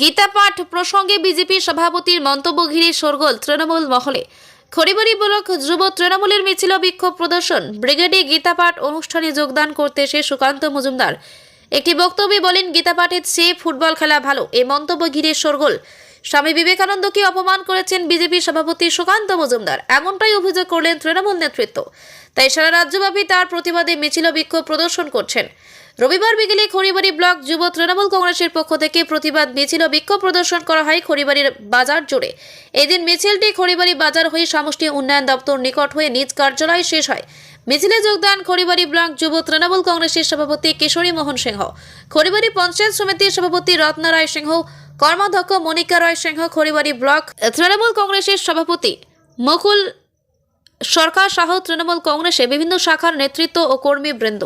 গীতা পাঠ প্রসঙ্গে বিজেপি সভাপতির মন্তব্য ঘিরে সরগোল তৃণমূল মহলে। খড়িবাড়ি ব্লক যুব তৃণমূলের মিছিল বিক্ষোভ প্রদর্শন। ব্রিগেডে গীতাপাঠ অনুষ্ঠানে যোগদান করতে এসে সুকান্ত মজুমদার। একটি বক্তব্যে বলেন, গীতাপাঠের চেয়ে ফুটবল খেলা ভালো। এ মন্তব্য ঘিরে শোরগোল। স্বামী বিবেকানন্দকে অপমান করেছেন বিজেপি সভাপতি সুকান্ত মজুমদার। এমনটাই অভিযোগ করলেন তৃণমূল নেতৃত্ব। তাই সারা রাজ্যব্যাপী তার প্রতিবাদে মিছিল বিক্ষোভ প্রদর্শন করছেন। রবিবার বিকেলে খড়িবাড়ি ব্লক যুব তৃণমূল কংগ্রেসের পক্ষ থেকে প্রতিবাদ, মিছিল বিক্ষোভ প্রদর্শন করা হয় খড়িবাড়ির বাজার জুড়ে। এদিন মিছিলটি খড়িবাড়ি বাজার হয়ে সমষ্টি উন্নয়ন দপ্তর নিকট হয়ে নিজ কার্যালয়ে শেষ হয়। মিছিলে যোগদান খড়িবাড়ি ব্লক যুব তৃণমূল কংগ্রেসের সভাপতি কিশোরী মোহন সিংহ। খড়িবাড়ি পঞ্চায়েত সমিতির সভাপতি রত্না রায় সিংহ কর্মাধ্যক্ষ মনিকা রায় সিংহ, খড়িবাড়ি ব্লক তৃণমূল কংগ্রেসের সভাপতি মুকুল সরকার সহ তৃণমূল কংগ্রেসে বিভিন্ন শাখার নেতৃত্ব ও কর্মী কর্মীবৃন্দ।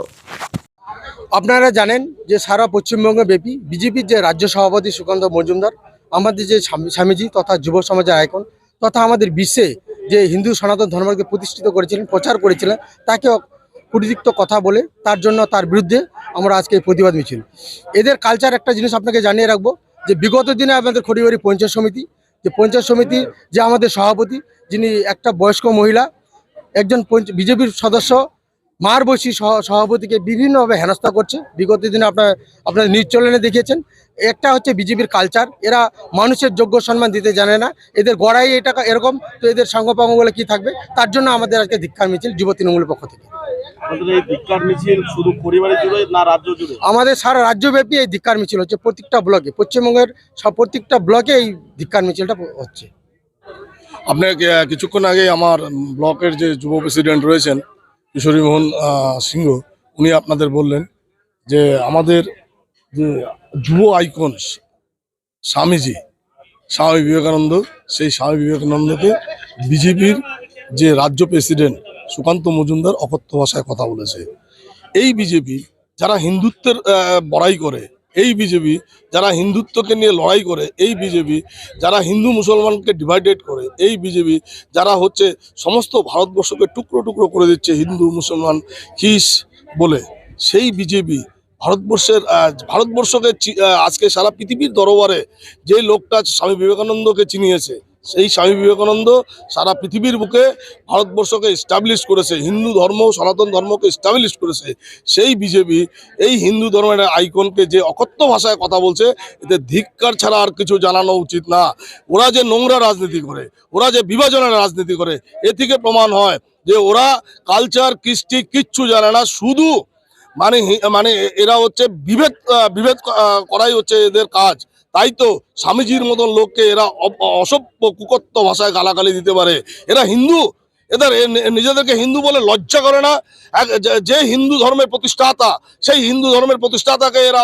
আপনারা জানেন যে সারা পশ্চিমবঙ্গে ব্যাপী বিজেপির যে রাজ্য সভাপতি সুকান্ত মজুমদার, আমাদের যে স্বামীজি তথা যুব সমাজের আইকন তথা আমাদের বিশ্বে যে হিন্দু সনাতন ধর্মকে প্রতিষ্ঠিত করেছিলেন, প্রচার করেছিলেন, তাকে কুটিযুক্ত কথা বলে তার জন্য তার বিরুদ্ধে আমরা আজকে প্রতিবাদ মিছিল। এদের কালচার একটা জিনিস আপনাকে জানিয়ে রাখব যে বিগত দিনে আমাদের খড়িবাড়ি পঞ্চায়েত সমিতি, যে পঞ্চায়েত সমিতি যে আমাদের সভাপতি, যিনি একটা বয়স্ক মহিলা, একজন বিজেপির সদস্য মার বসি সহ- সভাপতিকে বিভিন্নভাবে হেনস্থা করছে। বিগত দিনে আপনার আপনার নিউজ চ্যানেলে দেখিয়েছেন একটা হচ্ছে বিজেপির কালচার এরা মানুষের যোগ্য সম্মান দিতে জানে না। এদের গড়াই এটা এরকম। তো এদের সঙ্গপাঙ্গ বলে কি থাকবে? তার জন্য আমাদের আজকে ধিক্ষার মিছিল যুব তৃণমূলের পক্ষ থেকে। আপনাদের এই ধিক্কার মিছিল শুধু পরিবারের জুড়ে না রাজ্য জুড়ে? আমাদের সারা রাজ্যব্যাপী এই ধিক্ষার মিছিল হচ্ছে। প্রত্যেকটা ব্লকে পশ্চিমবঙ্গের সব প্রত্যেকটা ব্লকে এই ধিক্ষার মিছিলটা হচ্ছে। আপনি কিছুক্ষণ আগে আমার ব্লকের যে যুব প্রেসিডেন্ট রয়েছেন কিশোরী মোহন সিংহ, উনি আপনাদের বললেন যে আমাদের যে যুব আইকন স্বামীজি, স্বামী বিবেকানন্দ, সেই স্বামী বিবেকানন্দকে বিজেপির যে রাজ্য প্রেসিডেন্ট সুকান্ত মজুমদার অকথ্য ভাষায় কথা বলেছে। এই বিজেপি যারা হিন্দুত্বের বড়াই করে এই বিজেপি যারা হিন্দুত্বকে নিয়ে লড়াই করে, এই বিজেপি যারা হিন্দু মুসলমানকে ডিভাইডেড করে, এই বিজেপি যারা হচ্ছে সমস্ত ভারতবর্ষকে টুকরো টুকরো করে দিচ্ছে হিন্দু, মুসলমান খিস বলে, সেই বিজেপি ভারতবর্ষের ভারতবর্ষকে আজকে সারা পৃথিবীর দরবারে যে লোকটা স্বামী বিবেকানন্দকে চিনিয়েছে সেই স্বামী বিবেকানন্দ সারা পৃথিবীর বুকে ভারতবর্ষকে স্টাবলিশ করেছে, হিন্দু ধর্ম, সনাতন ধর্মকে স্টাবলিশ করেছে। সেই বিজেপি এই হিন্দু ধর্মের আইকনকে যে অকথ্য ভাষায় কথা বলছে, এতে ধিক্কার ছাড়া আর কিছু জানানো উচিত না। ওরা যে নোংরা রাজনীতি করে, ওরা যে বিভাজনের রাজনীতি করে, এ থেকে প্রমাণ হয় যে ওরা কালচার কৃষ্টি কিচ্ছু জানে না, শুধু মানে মানে এরা হচ্ছে বিভেদ বিভেদ করাই হচ্ছে এদের কাজ। তাই তো স্বামীজির মতন লোককে এরা অসভ্য কুকত্ব ভাষায় গালাগালি দিতে পারে। এরা হিন্দু। এদের নিজেদেরকে হিন্দু বলে লজ্জা করে না। যে হিন্দু ধর্মের প্রতিষ্ঠাতা, সেই হিন্দু ধর্মের প্রতিষ্ঠাতাকে এরা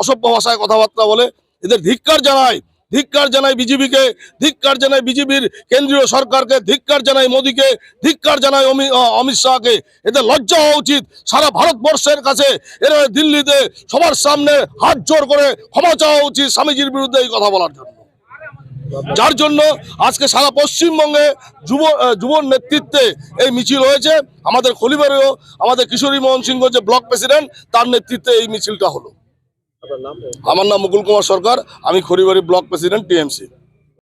অসভ্য ভাষায় কথাবার্তা বলে। এদের ধিক্কার জানায়। ধিক্কার জানায় বিজেপিকে, ধিক্কার জানায় বিজেপির কেন্দ্রীয় সরকারকে, ধিক্কার জানায় মোদীকে, ধিক্কার অমি- অমিত শাহকে। এদের লজ্জা হওয়া উচিত। সারা ভারতবর্ষের কাছে এরা দিল্লিতে সবার সামনে হাত জোর করে ক্ষমা চাওয়া উচিত স্বামীজির বিরুদ্ধে এই কথা বলার জন্য। যার জন্য আজকে সারা পশ্চিমবঙ্গে যুব যুব নেতৃত্বে এই মিছিল হয়েছে। আমাদের খলিবারেও আমাদের কিশোরী মোহন সিংহ যে ব্লক প্রেসিডেন্ট, তার নেতৃত্বে এই মিছিলটা হলো। আমার নাম মুকুল কুমার সরকার আমি খড়িবাড়ি ব্লক প্রেসিডেন্ট টিএমসি।